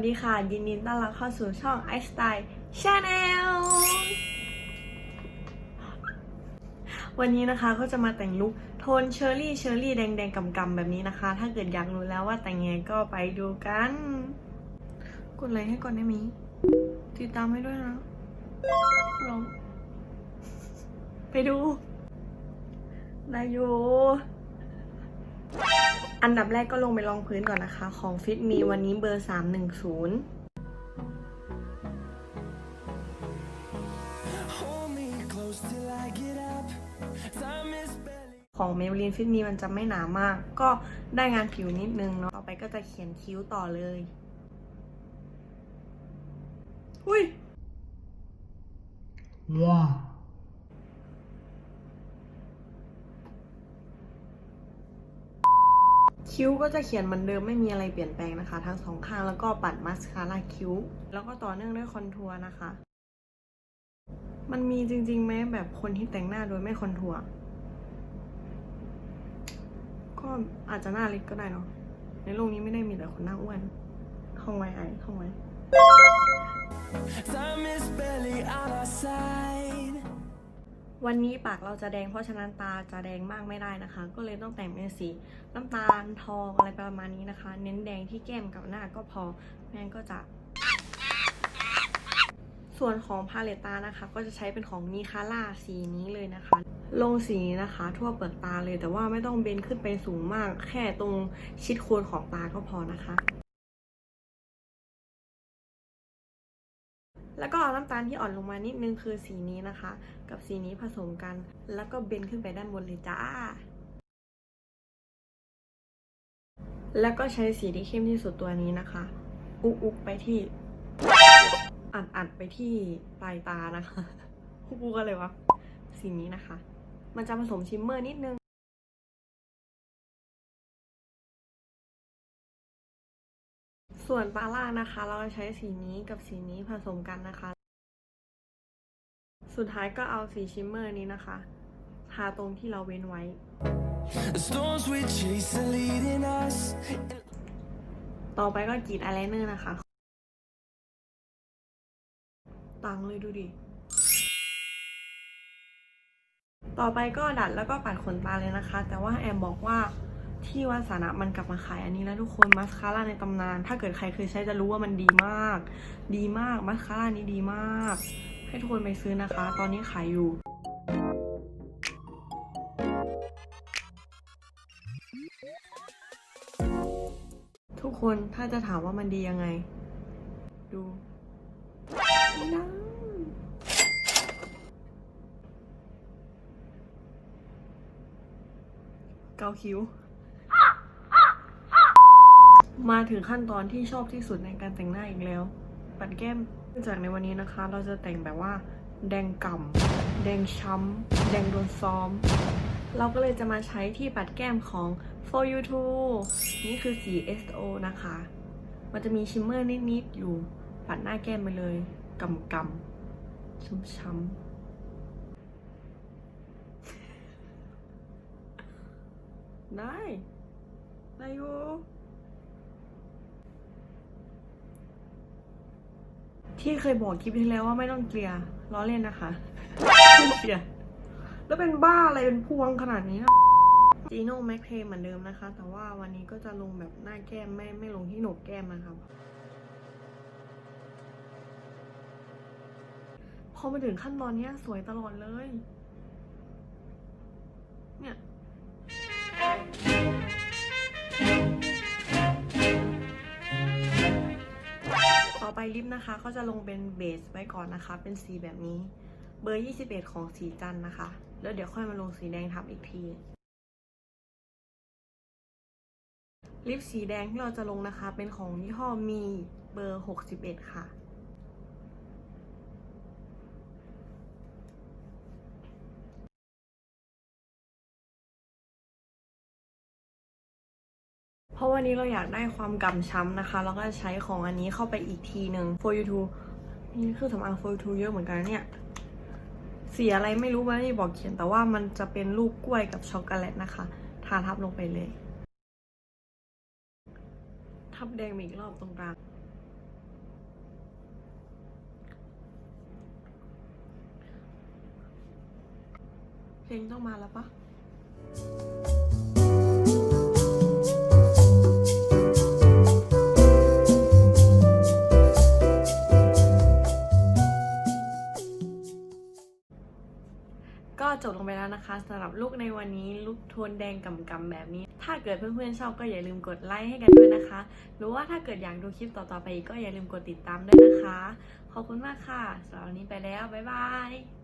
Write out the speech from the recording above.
วัสดีค่ะ ยินดีต้อนรับเข้าสู่ช่อง i s t y l e Channel วันนี้นะคะก็จะมาแต่งลุคโทนเชอร์รี่เชอร์รี่แดงแดงกำกำๆแบบนี้นะคะ ถ้าเกิดอยากรู้แล้วว่าแต่งยังไงก็ไปดูกัน กดไลค์ให้ก่อนได้ไหมติดตามให้ด้วยนะลองไปดูได้อยู่ อันดับแรกก็ลงไปรองพื้นก่อนนะคะ ของฟิตมีวันนี้เบอร์ 310ของเม b ลินฟิตมีมันจะไม่หนามาก ก็ได้งานผิวนิดนึงเนาะ ต่อไปก็จะเขียนคิ้วต่อเลย อุ้ย Yeah. คิ้วก็จะเขียนเหมือนเดิมไม่มีอะไรเปลี่ยนแปลงนะคะ ทั้งสองข้างแล้วก็ปัดมัสคาร่าคิ้ว แล้วก็ต่อเนื่องด้วยคอนทัวร์นะคะ มันมีจริงๆไหมแบบคนที่แต่งหน้าโดยไม่คอนทัวร์ก็อาจจะหน้าเล็กก็ได้เนาะในโลกนี้ไม่ได้มีแต่คนหน้าอ้วนท่องไว้ไอ้ท่องไว้ วันนี้ปากเราจะแดงเพราะฉะนั้นตาจะแดงมากไม่ได้นะคะ ก็เลยต้องแต่งเป็นสีน้ำตาลทองอะไรประมาณนี้นะคะ เน้นแดงที่แก้มกับหน้าก็พอแม่งั้นก็จะส่วนของพาเลตตานะคะ ก็จะใช้เป็นของนีคาร่าสีนี้เลยนะคะ ลงสีนะคะ ทั่วเปลือกตาเลยแต่ว่าไม่ต้องเบนขึ้นไปสูงมาก แค่ตรงชิดโคนของตาก็พอนะคะ แล้วก็เอาน้ำตาลที่อ่อนลงมานิดนึงคือสีนี้นะคะ กับสีนี้ผสมกัน แล้วก็เบนขึ้นไปด้านบนเลยจ้า แล้วก็ใช้สีที่เข้มที่สุดตัวนี้นะคะ อุกอุกไปที่อัดอัดไปที่ปลายตานะคะอุกอุกอะไรวะสีนี้นะคะ มันจะผสมชิมเมอร์นิดนึง ส่วนตาล่างนะคะ เราจะใช้สีนี้กับสีนี้ผสมกันนะคะ สุดท้ายก็เอาสีชิมเมอร์นี้นะคะ ทาตรงที่เราเว้นไว้ The storms we chase are leading us. ต่อไปก็กรีดอายไลเนอร์นะคะตังเลยดูดิ ต่อไปก็ดัดแล้วก็ปัดขนตาเลยนะคะ แต่ว่าแอมบอกว่า ที่วันสานะมันกลับมาขายอันนี้แล้วทุกคนมัสคาร่าในตำนาน ถ้าเกิดใครเคยใช้จะรู้ว่ามันดีมาก ดีมากมัสคาร่านี้ดีมาก ให้ทุกคนไปซื้อนะคะ ตอนนี้ขายอยู่ทุกคนถ้าจะถามว่ามันดียังไง ดูไม่ได้เกาคิ้ว มาถึงขั้นตอนที่ชอบที่สุดในการแต่งหน้าอีกแล้ว ปัดแก้มเนื่องจากในวันนี้นะคะ เราจะแต่งแบบว่า แดงก่ำแดงช้ำแดงโดนซ้อม เราก็เลยจะมาใช้ที่ปัดแก้มของ For You Too นี่คือสี SO นะคะ มันจะมีชิมเมอร์นิดๆอยู่ ปัดหน้าแก้มไปเลยกำกำช้ำช้ำได้ได้อยู่ ที่เคยบอกคลิปที่แล้วว่าไม่ต้องเกลียร์ล้อเล่นนะคะไม่เกลียร์แล้วเป็นบ้าอะไรเป็นพวงขนาดนี้นะจีโน่แม็กเทเหมือนเดิมนะคะ แต่ว่าวันนี้ก็จะลงแบบหน้าแก้มไม่ไม่ลงที่หนกแก้มนะครับพอมาถึงขั้นตอนนี้สวยตลอดเลย ลิปนะคะ ก็จะลงเป็นเบสไว้ก่อนนะคะ เป็นสีแบบนี้ เบอร์ 21 ของสีจันนะคะ แล้วเดี๋ยวค่อยมาลงสีแดงทับอีกทีลิปสีแดงที่เราจะลงนะคะ เป็นของยี่ห้อมีเบอร์ 61 ค่ะ วันนี้เราอยากได้ความกำช้ำนะคะ เราก็จะใช้ของอันนี้เข้าไปอีกทีหนึ่ง for you to นี่คือสำอาง for you to เยอะเหมือนกันเนี่ยสีอะไรไม่รู้ไม่ได้บอกเขียน แต่ว่ามันจะเป็นลูกกล้วยกับช็อกโกแลตนะคะ ทาทับลงไปเลย ทับแดงอีกรอบตรงกลางเพลงต้องมาแล้วปะ จบลงไปแล้วนะคะสำหรับลูกในวันนี้ลูกโทนแดงกำกำแบบนี้ ถ้าเกิดเพื่อนๆชอบก็อย่าลืมกดไลค์ให้กันด้วยนะคะ หรือว่าถ้าเกิดอยากดูคลิปต่อๆไปอีกก็อย่าลืมกดติดตามด้วยนะคะ ขอบคุณมากค่ะสำหรับวันนี้ไปแล้วบ๊ายบาย